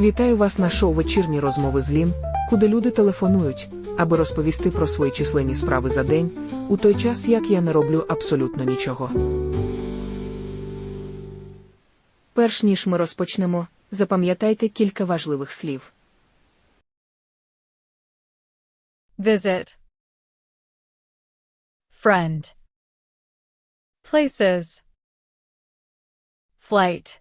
Вітаю вас на шоу вечірні розмови з Лін, куди люди телефонують, аби розповісти про свої численні справи за день, у той час як я не роблю абсолютно нічого. Перш ніж ми розпочнемо, запам'ятайте кілька важливих слів. Visit. Friend. Places. Flight.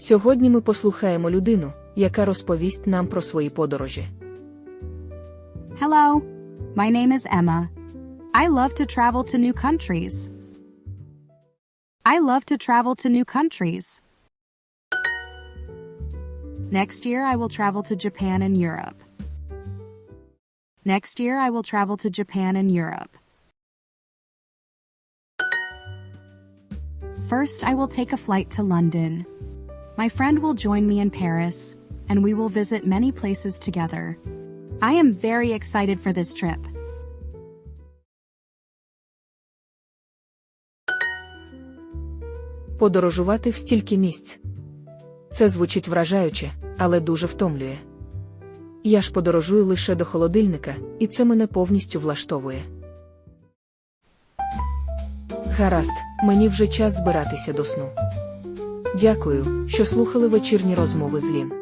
Сьогодні ми послухаємо людину, яка розповість нам про свої подорожі. Hello, my name is Emma. I love to travel to new countries. I love to travel to new countries. Next year, I will travel to Japan and Europe. Next year, I will travel to Japan and Europe. First, I will take a flight to London. My friend will join me in Paris, and we will visit many places together. I am very excited for this trip. Подорожувати в стільки місць. Це звучить вражаюче, але дуже втомлює. Я ж подорожую лише до холодильника, і це мене повністю влаштовує. Гаразд, мені вже час збиратися до сну. Дякую, що слухали вечірні розмови з Лін.